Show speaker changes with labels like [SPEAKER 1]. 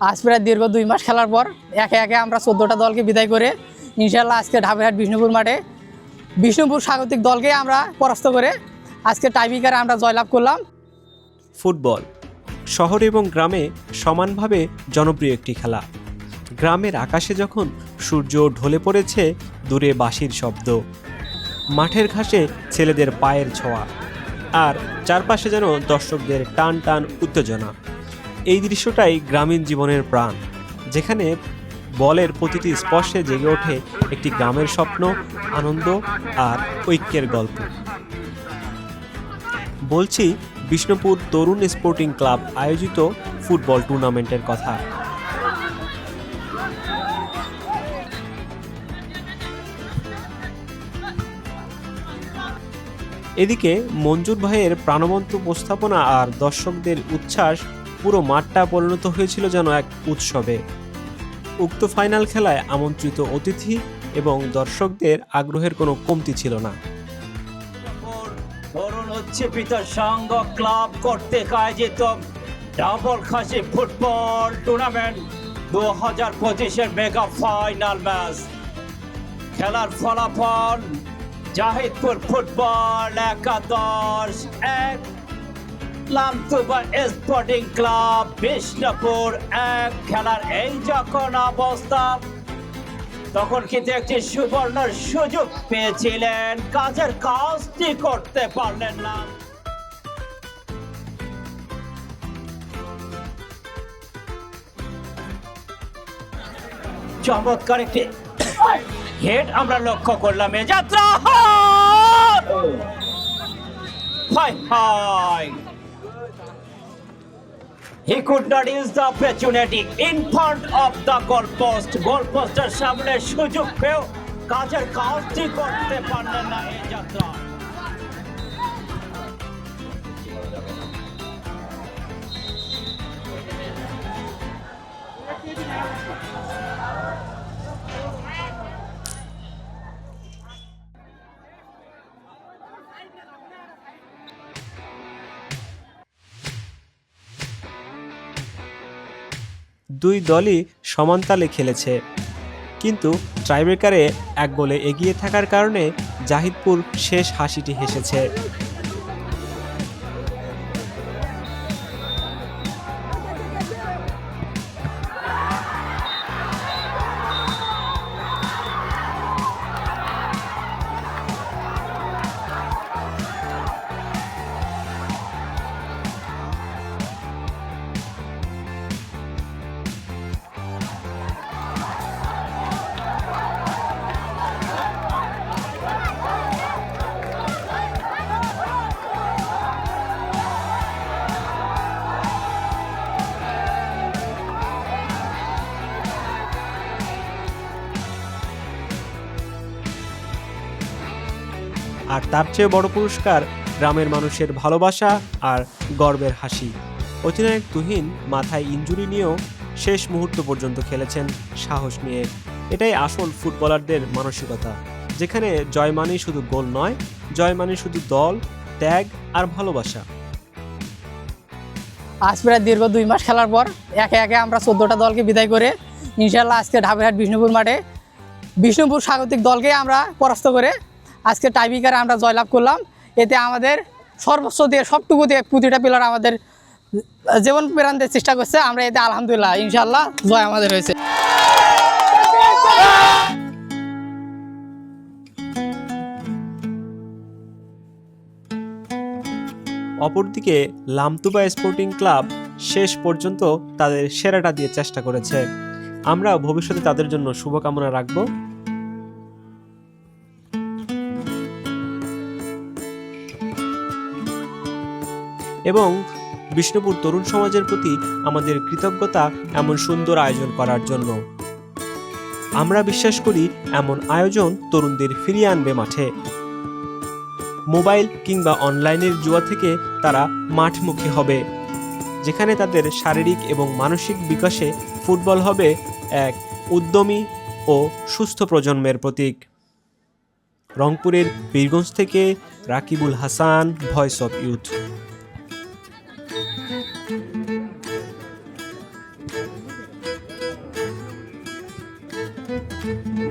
[SPEAKER 1] আজ প্রায় দীর্ঘ দুই মাস খেলার পর একে একে আমরা চোদ্দোটা দলকে বিদায় করে ইনশাল্লাহ আজকে ঢাবিরহাট বিষ্ণুপুর মাঠে বিষ্ণুপুর স্বাগতিক দলকে আমরা পরাস্ত করে আজকে টাইবিকারে আমরা জয়লাভ করলাম।
[SPEAKER 2] ফুটবল। শহর এবং গ্রামে সমানভাবে জনপ্রিয় একটি খেলা। গ্রামের আকাশে যখন সূর্য ঢলে পড়েছে, দূরে বাঁশির শব্দ। মাঠের ঘাসে ছেলেদের পায়ের ছোঁয়া। আর চারপাশে যেন দর্শকদের টান টান উত্তেজনা। এই দৃশ্যটাই গ্রামীণ জীবনের প্রাণ, যেখানে বলের প্রতিটি স্পর্শে জেগে ওঠে একটি গ্রামের স্বপ্ন, আনন্দ আর ঐক্যের গল্প। বলছি, বিষ্ণুপুর তরুণ স্পোর্টিং ক্লাব আয়োজিত ফুটবল টুর্নামেন্টের কথা। এদিকে মঞ্জুর ভাইয়ের প্রাণবন্ত উপস্থাপনা আর দর্শকদের উচ্ছ্বাস পুরো মাঠটা পরিণত হয়েছিল যেন এক উৎসবে। উক্ত ফাইনাল খেলায় আমন্ত্রিত অতিথি এবং দর্শকদের আগ্রহের কোনো কমতি ছিল না।
[SPEAKER 3] উচ্চীপিত সংঘ ক্লাব কর্তৃক আয়োজিত ডাবল খাসি ফুটবল টুর্নামেন্ট দু হাজার পঁচিশের মেগা ফাইনাল ম্যাচ। খেলার ফলাফল জাহিদপুর ফুটবল একাদশ এক লামতুবা স্পোর্টিং ক্লাব বিষ্ণুপুর এক। খেলার এই যখন অবস্থা তখন কিন্তু একটি সুবর্ণ সুযোগ পেয়েছিলেন। কাজের কাজটি করতে পারলেন না। চমৎকার একটি হেড আমরা লক্ষ্য করলাম। এ যাত্রা high high He could not use the opportunity in front of the goal post. Goal post এর সামনে সুযোগ পেও কাজের কাজটি করতে পারলেন না এই যাত্রা
[SPEAKER 2] দুই দলই সমানতালে খেলেছে। কিন্তু ট্রাইব্রেকারে এক গোলে এগিয়ে থাকার কারণে জাহিদপুর শেষ হাসিটি হেসেছে। আর তার চেয়ে বড় পুরস্কার গ্রামের মানুষের ভালোবাসা আর গর্বের হাসি। অধিনায়ক তুহিন মাথায় ইঞ্জুরি নিয়েও শেষ মুহূর্ত পর্যন্ত খেলেছেন সাহস নিয়ে। এটাই আসল ফুটবলারদের মানসিকতা, যেখানে জয় মানেই শুধু গোল নয় জয় মানে শুধু দল, ত্যাগ আর ভালোবাসা।
[SPEAKER 1] আজ প্রায় দীর্ঘ দুই মাস খেলার পর একে একে আমরা চোদ্দোটা দলকে বিদায় করে ইনশাল্লাহ আজকে ঢাবিরহাট বিষ্ণুপুর মাঠে বিষ্ণুপুর স্বাগতিক দলকে আমরা পরাস্ত করে আজকে টাইবিকারে আমরা জয়লাভ করলাম। এতে আমাদের সর্বোচ্চ দিয়ে, সবটুকু দিয়ে প্রতিটা প্লেয়ার আমাদের জীবন প্রান্তের চেষ্টা করছে, আমরা এতে আলহামদুলিল্লাহ ইনশাল্লাহ জয় আমাদের হয়েছে।
[SPEAKER 2] অপরদিকে, লামতুবা স্পোর্টিং ক্লাব শেষ পর্যন্ত তাদের সেরাটা দিয়ে চেষ্টা করেছে। আমরা ভবিষ্যতে তাদের জন্য শুভকামনা রাখব। এবং বিষ্ণুপুর তরুণ সমাজের প্রতি আমাদের কৃতজ্ঞতা এমন সুন্দর আয়োজন করার জন্য। আমরা বিশ্বাস করি এমন আয়োজন তরুণদের ফিরিয়ে আনবে মাঠে। মোবাইল কিংবা অনলাইনের জুয়া থেকে তারা মাঠমুখী হবে, যেখানে তাদের শারীরিক এবং মানসিক বিকাশে ফুটবল হবে এক উদ্যমী ও সুস্থ প্রজন্মের প্রতীক। রংপুরের বীরগঞ্জ থেকে Rakibul Hasan, voice of youth. thank you